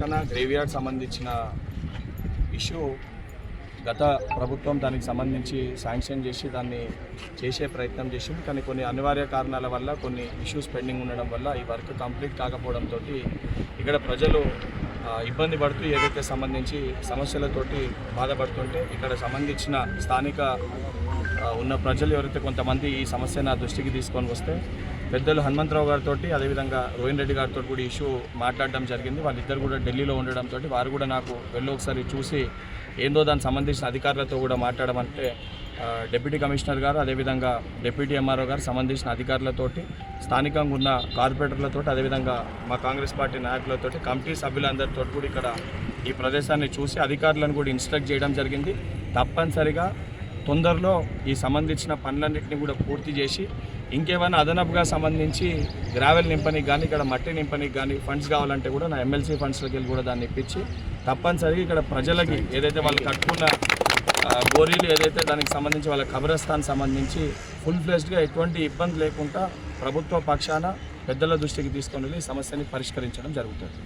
కన్నా గ్రేవ్యార్డ్ సంబంధించిన ఇష్యూ గత ప్రభుత్వం దానికి సంబంధించి శాంక్షన్ చేసి దాన్ని చేసే ప్రయత్నం చేసింది. కానీ కొన్ని అనివార్య కారణాల వల్ల కొన్ని ఇష్యూస్ పెండింగ్ ఉండడం వల్ల ఈ వర్క్ కంప్లీట్ కాకపోవడంతో ఇక్కడ ప్రజలు ఇబ్బంది పడుతూ ఏదైతే సంబంధించి సమస్యలతోటి బాధపడుతుంటే ఇక్కడ సంబంధించిన స్థానిక ఉన్న ప్రజలు ఎవరైతే కొంతమంది ఈ సమస్య నా దృష్టికి తీసుకొని వస్తే పెద్దలు హనుమంతరావు గారితో అదేవిధంగా రోహిన్ రెడ్డి గారితో కూడా ఇష్యూ మాట్లాడడం జరిగింది. వాళ్ళిద్దరు కూడా ఢిల్లీలో ఉండడంతో వారు కూడా నాకు వెళ్ళి ఒకసారి చూసి ఏందో దానికి సంబంధించిన అధికారులతో కూడా మాట్లాడమంటే డిప్యూటీ కమిషనర్ గారు అదేవిధంగా డిప్యూటీ ఎంఆర్ఓ గారు సంబంధించిన అధికారులతోటి స్థానికంగా ఉన్న కార్పొరేటర్లతో అదేవిధంగా మా కాంగ్రెస్ పార్టీ నాయకులతోటి కమిటీ సభ్యులందరితో కూడా ఇక్కడ ఈ ప్రదేశాన్ని చూసి అధికారులను కూడా ఇన్స్ట్రక్ట్ చేయడం జరిగింది. తప్పనిసరిగా తొందరలో ఈ సంబంధించిన పనులన్నింటినీ కూడా పూర్తి చేసి ఇంకేమైనా అదనపుగా సంబంధించి గ్రావెల్ నింపనికి కానీ ఇక్కడ మట్టి నింపనికి కానీ ఫండ్స్ కావాలంటే కూడా నా ఎమ్మెల్సీ ఫండ్స్లోకి వెళ్ళి కూడా దాన్ని ఇప్పించి తప్పనిసరిగా ఇక్కడ ప్రజలకి ఏదైతే వాళ్ళు కట్టుకున్న గోరీలు ఏదైతే దానికి సంబంధించి వాళ్ళ కబరస్థాన్ సంబంధించి ఫుల్ ఫ్లెజ్డ్గా ఎటువంటి ఇబ్బంది లేకుండా ప్రభుత్వ పక్షాన పెద్దల దృష్టికి తీసుకొని వెళ్ళి సమస్యని పరిష్కరించడం జరుగుతుంది.